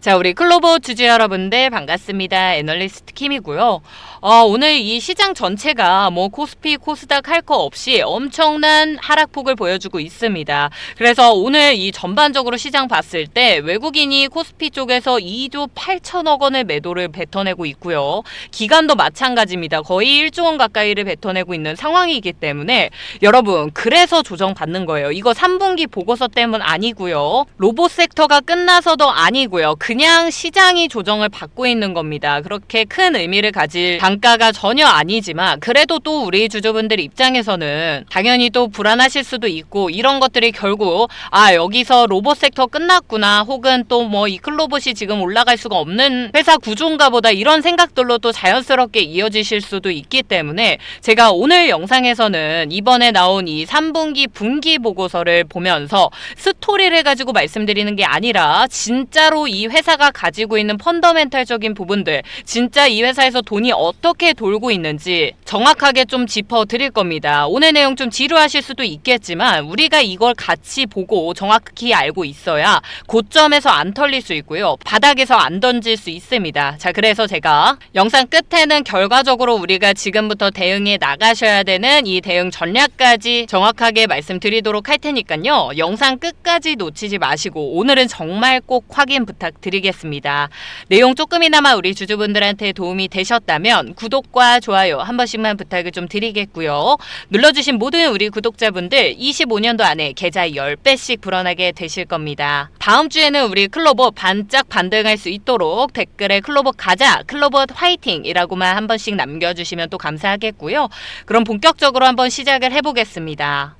자, 우리 클로버 주주 여러분들 반갑습니다. 애널리스트 킴이고요. 어, 오늘 이 시장 전체가 뭐 코스피, 코스닥 할 거 없이 엄청난 하락폭을 보여주고 있습니다. 그래서 오늘 이 전반적으로 시장 봤을 때 외국인이 코스피 쪽에서 2조 8천억 원의 매도를 뱉어내고 있고요. 기간도 마찬가지입니다. 거의 1조 원 가까이를 뱉어내고 있는 상황이기 때문에 여러분 그래서 조정 받는 거예요. 이거 3분기 보고서 때문 아니고요. 로봇 섹터가 끝나서도 아니고요. 그냥 시장이 조정을 받고 있는 겁니다. 그렇게 큰 의미를 가질 단가가 전혀 아니지만 그래도 또 우리 주주분들 입장에서는 당연히 또 불안하실 수도 있고 이런 것들이 결국 아 여기서 로봇 섹터 끝났구나 혹은 또 뭐 이 클로봇이 지금 올라갈 수가 없는 회사 구조인가 보다 이런 생각들로 또 자연스럽게 이어지실 수도 있기 때문에 제가 오늘 영상에서는 이번에 나온 이 3분기 분기 보고서를 보면서 스토리를 가지고 말씀드리는 게 아니라 진짜로 이 회사 가 가지고 있는 펀더멘탈적인 부분들 진짜 이 회사에서 돈이 어떻게 돌고 있는지 정확하게 좀 짚어 드릴 겁니다. 오늘 내용 좀 지루하실 수도 있겠지만 우리가 이걸 같이 보고 정확히 알고 있어야 고점에서 안 털릴 수 있고요. 바닥에서 안 던질 수 있습니다. 자, 그래서 제가 영상 끝에는 결과적으로 우리가 지금부터 대응에 나가셔야 되는 이 대응 전략까지 정확하게 말씀드리도록 할 테니까요. 영상 끝까지 놓치지 마시고 오늘은 정말 꼭 확인 부탁드리겠습니다. 내용 조금이나마 우리 주주분들한테 도움이 되셨다면 구독과 좋아요 한 번씩 만 부탁을 좀 드리겠고요. 눌러주신 모든 우리 구독자분들 25년도 안에 계좌 10배씩 불어나게 되실 겁니다. 다음 주에는 우리 클로버 반짝 반등할 수 있도록 댓글에 클로버 가자, 클로버 화이팅이라고만 한 번씩 남겨주시면 또 감사하겠고요. 그럼 본격적으로 한번 시작을 해보겠습니다.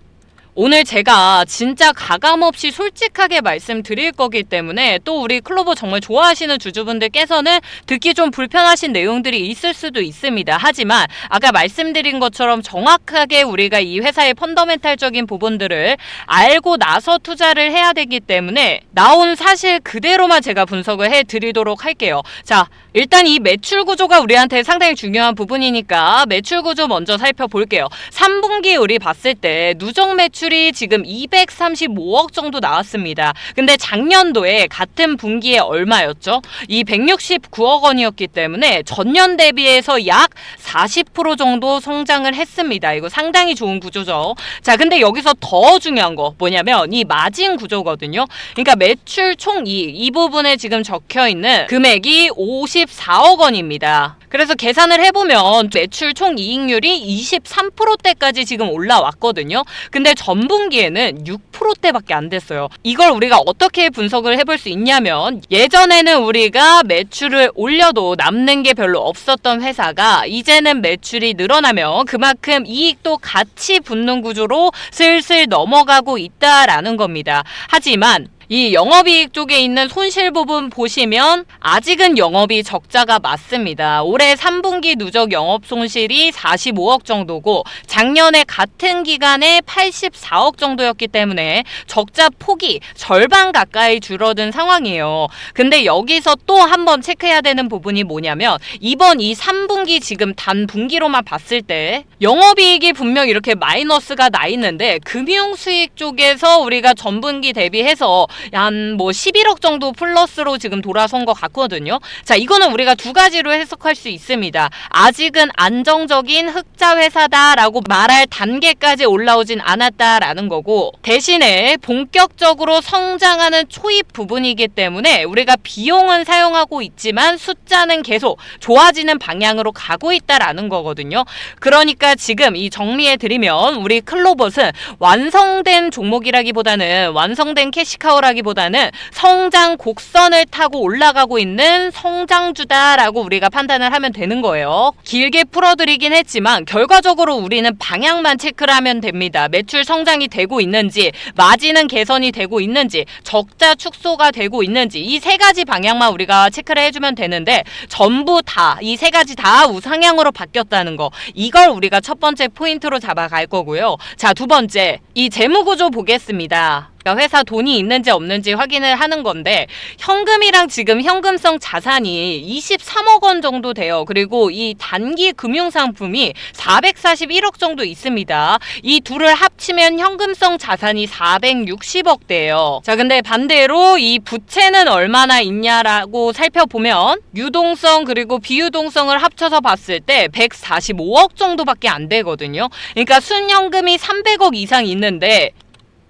오늘 제가 진짜 가감없이 솔직하게 말씀드릴 거기 때문에 또 우리 클로버 정말 좋아하시는 주주분들께서는 듣기 좀 불편하신 내용들이 있을 수도 있습니다. 하지만 아까 말씀드린 것처럼 정확하게 우리가 이 회사의 펀더멘탈적인 부분들을 알고 나서 투자를 해야 되기 때문에 나온 사실 그대로만 제가 분석을 해 드리도록 할게요. 자, 일단 이 매출 구조가 우리한테 상당히 중요한 부분이니까 매출 구조 먼저 살펴볼게요. 3분기 우리 봤을 때 누적 매출 이 지금 235억 정도 나왔습니다. 근데 작년도에 같은 분기에 얼마였죠? 이 169억 원이었기 때문에 전년 대비해서 약 40% 정도 성장을 했습니다. 이거 상당히 좋은 구조죠. 자, 근데 여기서 더 중요한 거 뭐냐면 이 마진 구조거든요. 그러니까 매출 총이익 이 부분에 지금 적혀 있는 금액이 54억 원입니다. 그래서 계산을 해보면 매출 총 이익률이 23%대까지 지금 올라왔거든요. 근데 전 분기에는 6%대밖에 안 됐어요. 이걸 우리가 어떻게 분석을 해볼 수 있냐면 예전에는 우리가 매출을 올려도 남는 게 별로 없었던 회사가 이제는 매출이 늘어나면 그만큼 이익도 같이 붙는 구조로 슬슬 넘어가고 있다라는 겁니다. 하지만 이 영업이익 쪽에 있는 손실 부분 보시면 아직은 영업이 적자가 맞습니다. 올해 3분기 누적 영업 손실이 45억 정도고 작년에 같은 기간에 84억 정도였기 때문에 적자 폭이 절반 가까이 줄어든 상황이에요. 근데 여기서 또 한번 체크해야 되는 부분이 뭐냐면 이번 이 3분기 지금 단 분기로만 봤을 때 영업이익이 분명 이렇게 마이너스가 나 있는데 금융 수익 쪽에서 우리가 전분기 대비해서 한뭐 11억 정도 플러스로 지금 돌아선 것 같거든요. 자, 이거는 우리가 두 가지로 해석할 수 있습니다. 아직은 안정적인 흑자 회사다라고 말할 단계까지 올라오진 않았다라는 거고 대신에 본격적으로 성장하는 초입 부분이기 때문에 우리가 비용은 사용하고 있지만 숫자는 계속 좋아지는 방향으로 가고 있다라는 거거든요. 그러니까 지금 이 정리해 드리면 우리 클로봇은 완성된 종목이라기보다는 완성된 캐시카우라 기보다는 성장 곡선을 타고 올라가고 있는 성장주다라고 우리가 판단을 하면 되는 거예요. 길게 풀어드리긴 했지만 결과적으로 우리는 방향만 체크를 하면 됩니다. 매출 성장이 되고 있는지, 마진은 개선이 되고 있는지, 적자 축소가 되고 있는지 이 세 가지 방향만 우리가 체크를 해주면 되는데 전부 다 이 세 가지 다 우상향으로 바뀌었다는 거 이걸 우리가 첫 번째 포인트로 잡아갈 거고요. 자, 두 번째 이 재무 구조 보겠습니다. 그러니까 회사 돈이 있는지 없는지 확인을 하는 건데 현금이랑 지금 현금성 자산이 23억 원 정도 돼요. 그리고 이 단기 금융 상품이 441억 정도 있습니다. 이 둘을 합치면 현금성 자산이 460억 대예요. 자, 근데 반대로 이 부채는 얼마나 있냐라고 살펴보면 유동성 그리고 비유동성을 합쳐서 봤을 때 145억 정도밖에 안 되거든요. 그러니까 순현금이 300억 이상 있는데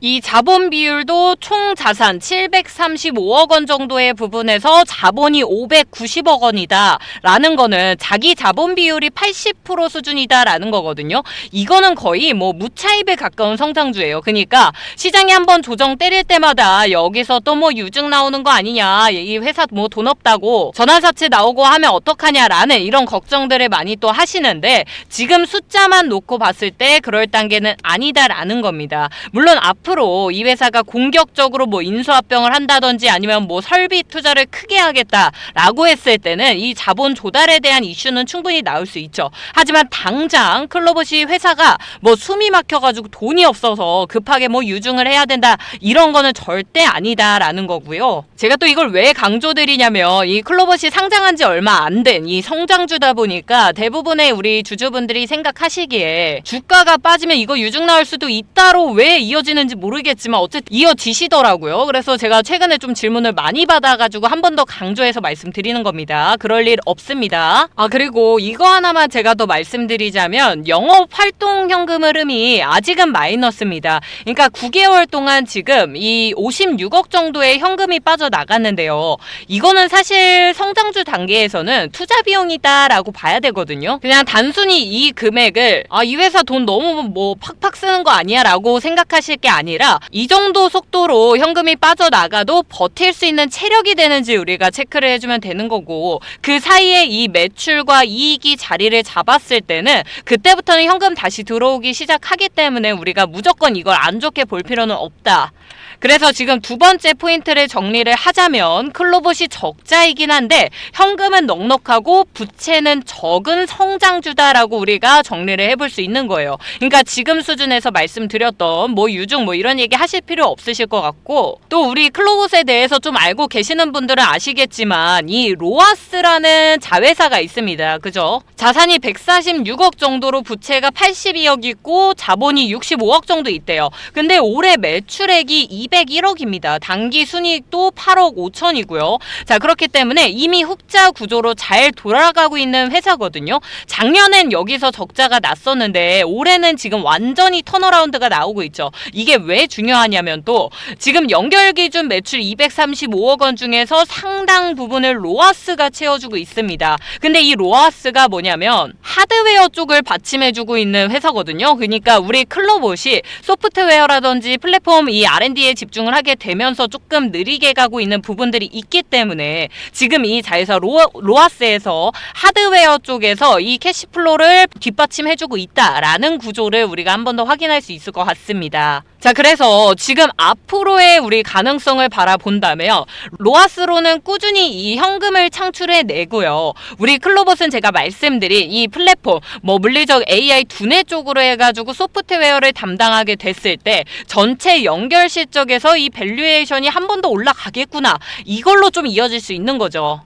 이 자본 비율도 총 자산 735억 원 정도의 부분에서 자본이 590억 원이다. 라는 거는 자기 자본 비율이 80% 수준이다 라는 거거든요. 이거는 거의 뭐 무차입에 가까운 성장주예요. 그러니까 시장이 한번 조정 때릴 때마다 여기서 또 뭐 유증 나오는 거 아니냐. 이 회사 뭐 돈 없다고 전환사채 나오고 하면 어떡하냐라는 이런 걱정들을 많이 또 하시는데 지금 숫자만 놓고 봤을 때 그럴 단계는 아니다라는 겁니다. 물론 앞 으로 이 회사가 공격적으로 뭐 인수합병을 한다든지 아니면 뭐 설비 투자를 크게 하겠다라고 했을 때는 이 자본 조달에 대한 이슈는 충분히 나올 수 있죠. 하지만 당장 클로버시 회사가 뭐 숨이 막혀가지고 돈이 없어서 급하게 뭐 유증을 해야 된다 이런 거는 절대 아니다라는 거고요. 제가 또 이걸 왜 강조드리냐면 이 클로버시 상장한 지 얼마 안 된 이 성장주다 보니까 대부분의 우리 주주분들이 생각하시기에 주가가 빠지면 이거 유증 나올 수도 있다로 왜 이어지는지 모르겠지만 어쨌든 이어지시더라고요. 그래서 제가 최근에 좀 질문을 많이 받아가지고 한 번 더 강조해서 말씀드리는 겁니다. 그럴 일 없습니다. 아 그리고 이거 하나만 제가 더 말씀드리자면 영업 활동 현금 흐름이 아직은 마이너스입니다. 그러니까 9개월 동안 지금 이 56억 정도의 현금이 빠져나갔는데요. 이거는 사실 성장주 단계에서는 투자 비용이다라고 봐야 되거든요. 그냥 단순히 이 금액을 아, 이 회사 돈 너무 뭐 팍팍 쓰는 거 아니야라고 생각하실 게 아니 라 이 정도 속도로 현금이 빠져나가도 버틸 수 있는 체력이 되는지 우리가 체크를 해주면 되는 거고 그 사이에 이 매출과 이익이 자리를 잡았을 때는 그때부터는 현금 다시 들어오기 시작하기 때문에 우리가 무조건 이걸 안 좋게 볼 필요는 없다. 그래서 지금 두 번째 포인트를 정리를 하자면 클로봇이 적자이긴 한데 현금은 넉넉하고 부채는 적은 성장주다라고 우리가 정리를 해볼 수 있는 거예요. 그러니까 지금 수준에서 말씀드렸던 뭐 유중 뭐 이런 얘기 하실 필요 없으실 것 같고 또 우리 클로봇에 대해서 좀 알고 계시는 분들은 아시겠지만 이 로아스라는 자회사가 있습니다. 그죠? 자산이 146억 정도로 부채가 82억 있고 자본이 65억 정도 있대요. 근데 올해 매출액이 201억입니다. 단기 순이익도 8억 5천이고요. 자, 그렇기 때문에 이미 흑자 구조로 잘 돌아가고 있는 회사거든요. 작년엔 여기서 적자가 났었는데 올해는 지금 완전히 턴어라운드가 나오고 있죠. 이게 왜 중요하냐면 또 지금 연결 기준 매출 235억 원 중에서 상당 부분을 로아스가 채워주고 있습니다. 근데 이 로아스가 뭐냐면 하드웨어 쪽을 받침해주고 있는 회사거든요. 그러니까 우리 클로봇이 소프트웨어라든지 플랫폼 이 R&D에 집중을 하게 되면서 조금 느리게 가고 있는 부분들이 있기 때문에 지금 이 자회사 로, 로아스에서 하드웨어 쪽에서 이 캐시플로를 뒷받침해주고 있다라는 구조를 우리가 한 번 더 확인할 수 있을 것 같습니다. 자, 그래서 지금 앞으로의 우리 가능성을 바라본다면 로아스로는 꾸준히 이 현금을 창출해 내고요. 우리 클로봇은 제가 말씀드린 이 플랫폼, 뭐 물리적 AI 두뇌 쪽으로 해가지고 소프트웨어를 담당하게 됐을 때 전체 연결 실적에서 이 밸류에이션이 한 번 더 올라가겠구나. 이걸로 좀 이어질 수 있는 거죠.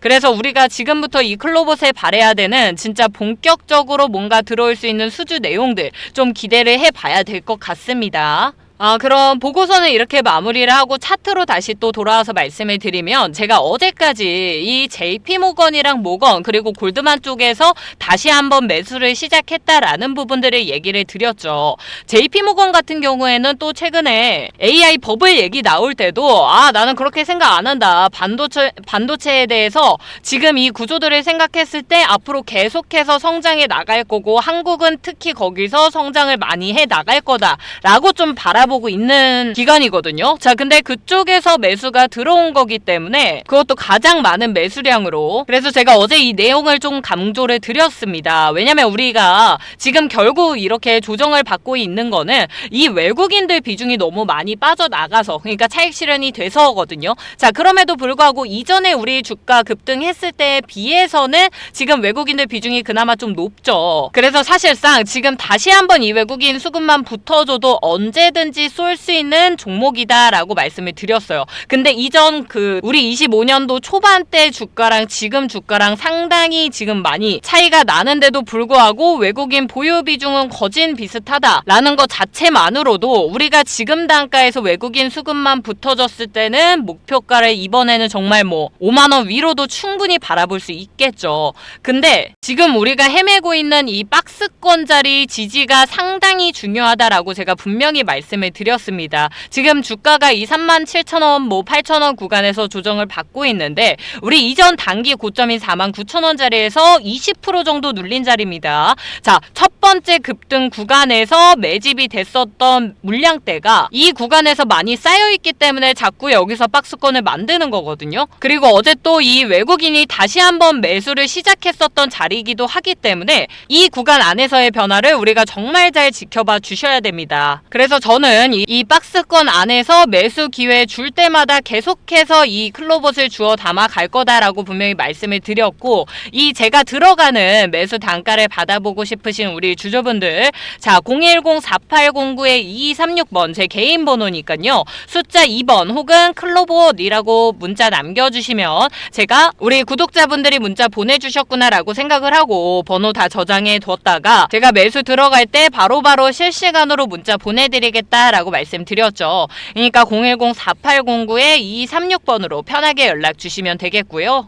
그래서 우리가 지금부터 이 클로봇에 바래야 되는 진짜 본격적으로 뭔가 들어올 수 있는 수주 내용들 좀 기대를 해봐야 될 것 같습니다. 아, 그럼 보고서는 이렇게 마무리를 하고 차트로 다시 또 돌아와서 말씀을 드리면 제가 어제까지 이 JP 모건이랑 모건 그리고 골드만 쪽에서 다시 한번 매수를 시작했다라는 부분들을 얘기를 드렸죠. JP 모건 같은 경우에는 또 최근에 AI 버블 얘기 나올 때도 아, 나는 그렇게 생각 안 한다. 반도체 반도체에 대해서 지금 이 구조들을 생각했을 때 앞으로 계속해서 성장해 나갈 거고 한국은 특히 거기서 성장을 많이 해 나갈 거다라고 좀 바라 보고 있는 기간이거든요. 자, 근데 그쪽에서 매수가 들어온 거기 때문에 그것도 가장 많은 매수량으로 그래서 제가 어제 이 내용을 좀 강조를 드렸습니다. 왜냐면 우리가 지금 결국 이렇게 조정을 받고 있는 거는 이 외국인들 비중이 너무 많이 빠져나가서 그러니까 차익 실현이 돼서거든요. 자, 그럼에도 불구하고 이전에 우리 주가 급등했을 때에 비해서는 지금 외국인들 비중이 그나마 좀 높죠. 그래서 사실상 지금 다시 한번 이 외국인 수급만 붙어줘도 언제든지 얼마든지 쏠 수 있는 종목이다라고 말씀을 드렸어요. 근데 이전 그 우리 25년도 초반 때 주가랑 지금 주가랑 상당히 지금 많이 차이가 나는데도 불구하고 외국인 보유 비중은 거진 비슷하다라는 것 자체만으로도 우리가 지금 단가에서 외국인 수급만 붙어졌을 때는 목표가를 이번에는 정말 뭐 5만 원 위로도 충분히 바라볼 수 있겠죠. 근데 지금 우리가 헤매고 있는 이 박스권 자리 지지가 상당히 중요하다라고 제가 분명히 말씀을 드렸습니다. 지금 주가가 이 3만 7천 원, 뭐 8천 원 구간에서 조정을 받고 있는데 우리 이전 단기 고점인 4만 9천 원 자리에서 20% 정도 눌린 자리입니다. 자, 첫 번째 급등 구간에서 매집이 됐었던 물량대가 이 구간에서 많이 쌓여 있기 때문에 자꾸 여기서 박스권을 만드는 거거든요. 그리고 어제 또 이 외국인이 다시 한번 매수를 시작했었던 자리이기도 하기 때문에 이 구간 안에서의 변화를 우리가 정말 잘 지켜봐 주셔야 됩니다. 그래서 저는 이, 이 박스권 안에서 매수 기회 줄 때마다 계속해서 이 클로봇을 주어 담아 갈 거다라고 분명히 말씀을 드렸고 이 제가 들어가는 매수 단가를 받아보고 싶으신 우리 주주분들 자 010-4809-2236번 제 개인 번호니까요. 숫자 2번 혹은 클로봇이라고 문자 남겨주시면 제가 우리 구독자분들이 문자 보내주셨구나라고 생각을 하고 번호 다 저장해 뒀다가 제가 매수 들어갈 때 바로 바로 실시간으로 문자 보내드리겠다 라고 말씀드렸죠. 그러니까 010-4809-2236번으로 편하게 연락 주시면 되겠고요.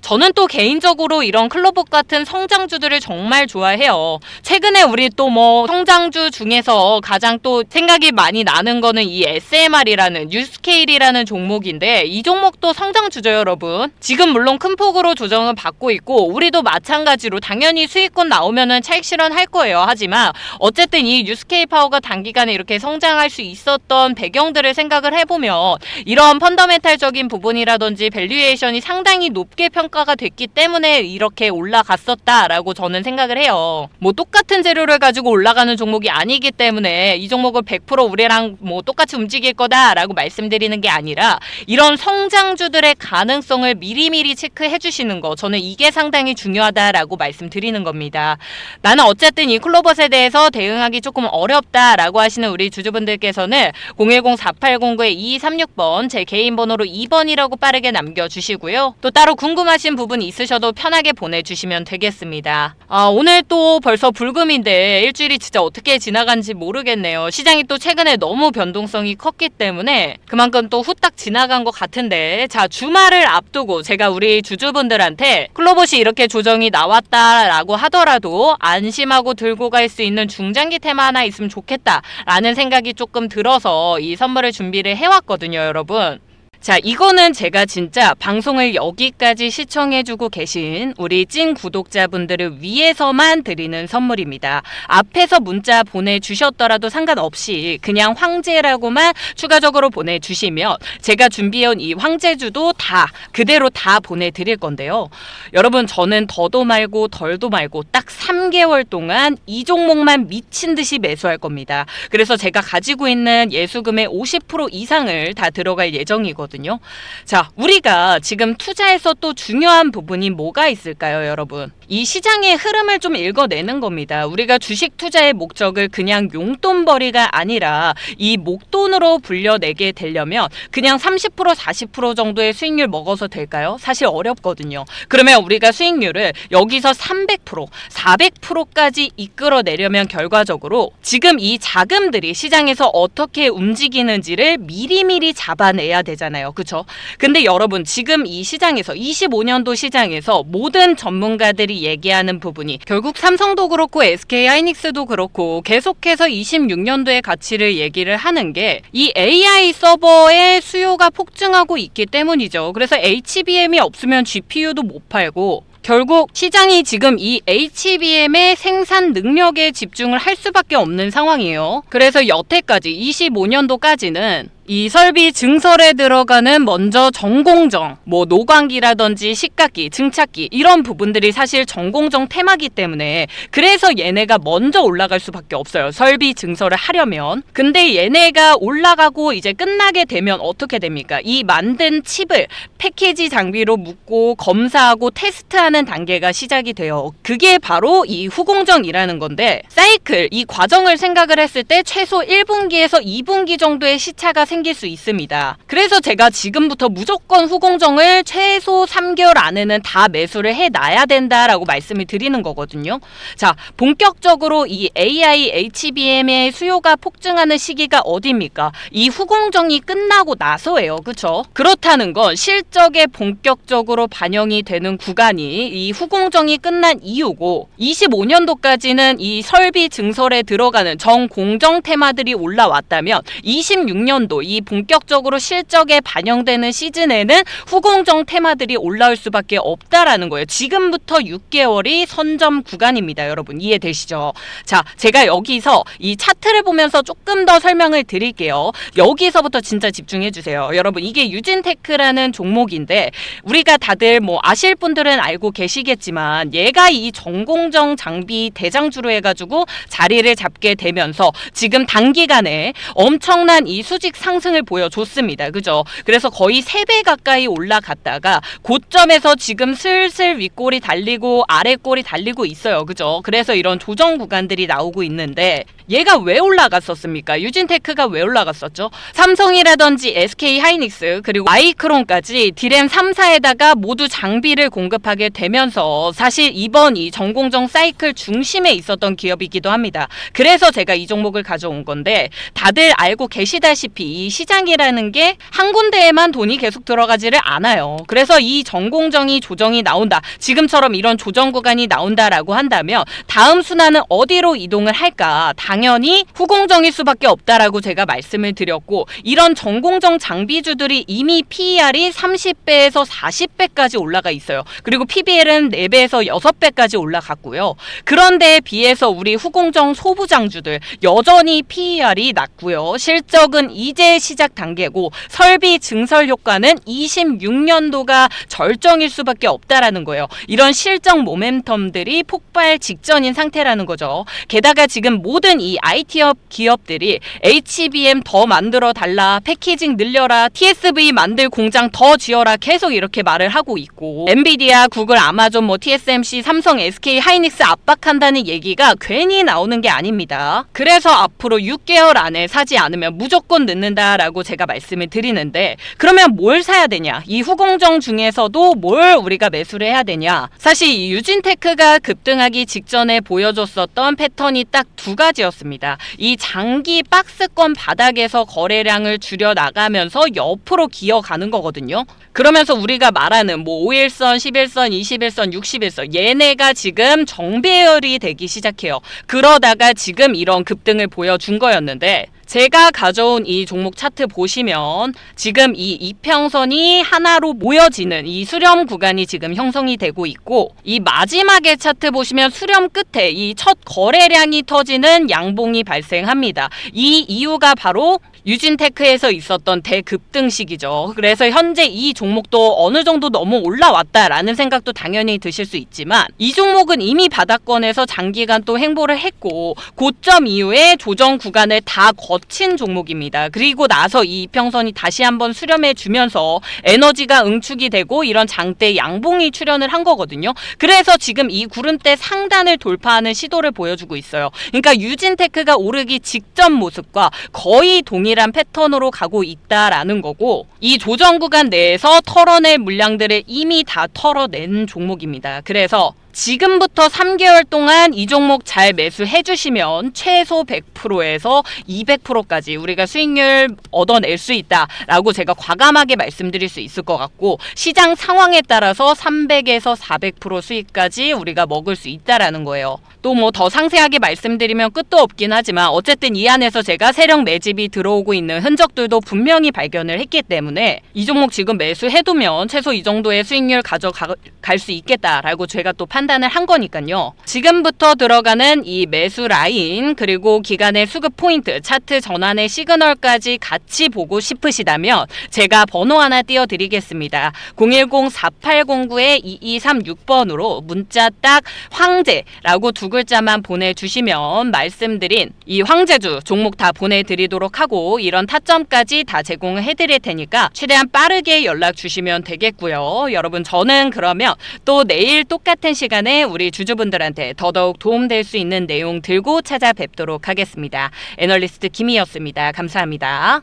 저는 또 개인적으로 이런 클로봇 같은 성장주들을 정말 좋아해요. 최근에 우리 또 뭐 성장주 중에서 가장 또 생각이 많이 나는 거는 이 SMR이라는 뉴스케일이라는 종목인데 이 종목도 성장주죠, 여러분. 지금 물론 큰 폭으로 조정을 받고 있고 우리도 마찬가지로 당연히 수익권 나오면은 차익 실현할 거예요. 하지만 어쨌든 이 뉴스케일 파워가 단기간에 이렇게 성장할 수 있었던 배경들을 생각을 해보면 이런 펀더멘탈적인 부분이라든지 밸류에이션이 상당히 높게 평가 가 됐기 때문에 이렇게 올라갔었다라고 저는 생각을 해요. 뭐 똑같은 재료를 가지고 올라가는 종목이 아니기 때문에 이 종목을 100% 우리랑 뭐 똑같이 움직일 거다라고 말씀드리는 게 아니라 이런 성장주들의 가능성을 미리미리 체크해 주시는 거 저는 이게 상당히 중요하다라고 말씀드리는 겁니다. 나는 어쨌든 이 클로버스에 대해서 대응하기 조금 어렵다라고 하시는 우리 주주분들께서는 010-4809-2236번 제 개인 번호로 2번이라고 빠르게 남겨주시고요. 또 따로 궁금하신 부분 있으셔도 편하게 보내주시면 되겠습니다. 아, 오늘 또 벌써 불금인데 일주일이 진짜 어떻게 지나간지 모르겠네요. 시장이 또 최근에 너무 변동성이 컸기 때문에 그만큼 또 후딱 지나간 것 같은데 자 주말을 앞두고 제가 우리 주주분들한테 클로봇이 이렇게 조정이 나왔다라고 하더라도 안심하고 들고 갈 수 있는 중장기 테마 하나 있으면 좋겠다라는 생각이 조금 들어서 이 선물을 준비를 해왔거든요, 여러분. 자, 이거는 제가 진짜 방송을 여기까지 시청해주고 계신 우리 찐 구독자분들을 위해서만 드리는 선물입니다. 앞에서 문자 보내주셨더라도 상관없이 그냥 황제라고만 추가적으로 보내주시면 제가 준비해온 이 황제주도 다 그대로 다 보내드릴 건데요. 여러분, 저는 더도 말고 덜도 말고 딱 3개월 동안 이 종목만 미친 듯이 매수할 겁니다. 그래서 제가 가지고 있는 예수금의 50% 이상을 다 들어갈 예정이거든요. 거거든요. 자, 우리가 지금 투자에서 또 중요한 부분이 뭐가 있을까요, 여러분? 이 시장의 흐름을 좀 읽어내는 겁니다. 우리가 주식 투자의 목적을 그냥 용돈벌이가 아니라 이 목돈으로 불려내게 되려면 그냥 30% 40% 정도의 수익률 먹어서 될까요? 사실 어렵거든요. 그러면 우리가 수익률을 여기서 300% 400%까지 이끌어내려면 결과적으로 지금 이 자금들이 시장에서 어떻게 움직이는지를 미리미리 잡아내야 되잖아요. 그렇죠? 근데 여러분 지금 이 시장에서 25년도 시장에서 모든 전문가들이 얘기하는 부분이 결국 삼성도 그렇고 SK 하이닉스도 그렇고 계속해서 26년도의 가치를 얘기를 하는 게 이 AI 서버의 수요가 폭증하고 있기 때문이죠. 그래서 HBM이 없으면 GPU도 못 팔고 결국 시장이 지금 이 HBM의 생산 능력에 집중을 할 수밖에 없는 상황이에요. 그래서 여태까지 25년도까지는 이 설비 증설에 들어가는 먼저 전공정, 뭐 노광기라든지 식각기, 증착기 이런 부분들이 사실 전공정 테마기 때문에 그래서 얘네가 먼저 올라갈 수밖에 없어요. 설비 증설을 하려면. 근데 얘네가 올라가고 이제 끝나게 되면 어떻게 됩니까? 이 만든 칩을 패키지 장비로 묶고 검사하고 테스트하는 단계가 시작이 돼요. 그게 바로 이 후공정이라는 건데 사이클 이 과정을 생각을 했을 때 최소 1분기에서 2분기 정도의 시차가 생길 수 있습니다. 그래서 제가 지금부터 무조건 후공정을 최소 3개월 안에는 다 매수를 해 놔야 된다라고 말씀을 드리는 거거든요. 자, 본격적으로 이 AI HBM의 수요가 폭증하는 시기가 어디입니까? 이 후공정이 끝나고 나서예요. 그렇죠? 그렇다는 건 실적에 본격적으로 반영이 되는 구간이 이 후공정이 끝난 이유고 25년도까지는 이 설비 증설에 들어가는 정공정 테마들이 올라왔다면 26년도 이 본격적으로 실적에 반영되는 시즌에는 후공정 테마들이 올라올 수밖에 없다라는 거예요. 지금부터 6개월이 선점 구간입니다. 여러분 이해되시죠? 자, 제가 여기서 이 차트를 보면서 조금 더 설명을 드릴게요. 여기서부터 진짜 집중해 주세요. 여러분 이게 유진테크라는 종목인데 우리가 다들 뭐 아실 분들은 알고 계시겠지만 얘가 이 전공정 장비 대장주로 해가지고 자리를 잡게 되면서 지금 단기간에 엄청난 이 수직 상 승을 보여줬습니다. 그죠? 그래서 거의 3배 가까이 올라갔다가 고점에서 지금 슬슬 윗골이 달리고 아랫골이 달리고 있어요. 그죠? 그래서 이런 조정 구간들이 나오고 있는데 얘가 왜 올라갔었습니까? 유진테크가 왜 올라갔었죠? 삼성이라든지 SK 하이닉스 그리고 마이크론까지 디램 3사에다가 모두 장비를 공급하게 되면서 사실 이번 이 전공정 사이클 중심에 있었던 기업이기도 합니다. 그래서 제가 이 종목을 가져온 건데 다들 알고 계시다시피 이 시장이라는 게 한 군데에만 돈이 계속 들어가지를 않아요. 그래서 이 전공정이 조정이 나온다. 지금처럼 이런 조정 구간이 나온다라고 한다면 다음 순환은 어디로 이동을 할까? 당 연히 후공정일 수밖에 없다라고 제가 말씀을 드렸고 이런 전공정 장비주들이 이미 PER이 30배에서 40배까지 올라가 있어요. 그리고 PBL은 4배에서 6배까지 올라갔고요. 그런데 비해서 우리 후공정 소부장주들 여전히 PER이 낮고요. 실적은 이제 시작 단계고 설비 증설 효과는 26년도가 절정일 수밖에 없다라는 거예요. 이런 실적 모멘텀들이 폭발 직전인 상태라는 거죠. 게다가 지금 모든 이 IT 업 기업들이 HBM 더 만들어 달라, 패키징 늘려라, TSV 만들 공장 더 지어라 계속 이렇게 말을 하고 있고 엔비디아, 구글, 아마존, 뭐 TSMC, 삼성, SK 하이닉스 압박한다는 얘기가 괜히 나오는 게 아닙니다. 그래서 앞으로 6개월 안에 사지 않으면 무조건 늦는다라고 제가 말씀을 드리는데 그러면 뭘 사야 되냐? 이 후공정 중에서도 뭘 우리가 매수를 해야 되냐? 사실 이 유진테크가 급등하기 직전에 보여줬었던 패턴이 딱 두 가지였 습니다. 이 장기 박스권 바닥에서 거래량을 줄여 나가면서 옆으로 기어가는 거거든요. 그러면서 우리가 말하는 뭐 5일선, 11선, 21선, 61선 얘네가 지금 정배열이 되기 시작해요. 그러다가 지금 이런 급등을 보여준 거였는데 제가 가져온 이 종목 차트 보시면 지금 이 이평선이 하나로 모여지는 이 수렴 구간이 지금 형성이 되고 있고 이 마지막의 차트 보시면 수렴 끝에 이 첫 거래량이 터지는 양봉이 발생합니다. 이 이유가 바로 유진테크에서 있었던 대급등식이죠. 그래서 현재 이 종목도 어느 정도 너무 올라왔다라는 생각도 당연히 드실 수 있지만 이 종목은 이미 바닥권에서 장기간 또 행보를 했고 고점 이후에 조정 구간을 다 거친 종목입니다. 그리고 나서 이 이평선이 다시 한번 수렴해 주면서 에너지가 응축이 되고 이런 장대 양봉이 출현을 한 거거든요. 그래서 지금 이 구름대 상단을 돌파하는 시도를 보여주고 있어요. 그러니까 유진테크가 오르기 직전 모습과 거의 동일한 패턴으로 가고 있다라는 거고 이 조정 구간 내에서 털어낼 물량들을 이미 다 털어낸 종목입니다. 그래서 지금부터 3개월 동안 이 종목 잘 매수해 주시면 최소 100%에서 200% 까지 우리가 수익률 얻어낼 수 있다라고 제가 과감하게 말씀드릴 수 있을 것 같고 시장 상황에 따라서 300에서 400% 수익까지 우리가 먹을 수 있다라는 거예요. 또 뭐 더 상세하게 말씀드리면 끝도 없긴 하지만 어쨌든 이 안에서 제가 세력 매집이 들어오고 있는 흔적들도 분명히 발견을 했기 때문에 이 종목 지금 매수해두면 최소 이 정도의 수익률 가져갈 수 있겠다라고 제가 또 판단 판단을 한 거니까요. 지금부터 들어가는 이 매수 라인 그리고 기간의 수급 포인트 차트 전환의 시그널까지 같이 보고 싶으시다면 제가 번호 하나 띄워드리겠습니다. 010-4809-2236번으로 문자 딱 황제라고 두 글자만 보내주시면 말씀드린 이 황제주 종목 다 보내드리도록 하고 이런 타점까지 다 제공을 해드릴 테니까 최대한 빠르게 연락 주시면 되겠고요. 여러분 저는 그러면 또 내일 똑같은 시간에 우리 주주분들한테 더더욱 도움될 수 있는 내용 들고 찾아뵙도록 하겠습니다. 애널리스트 김 이었습니다. 감사합니다.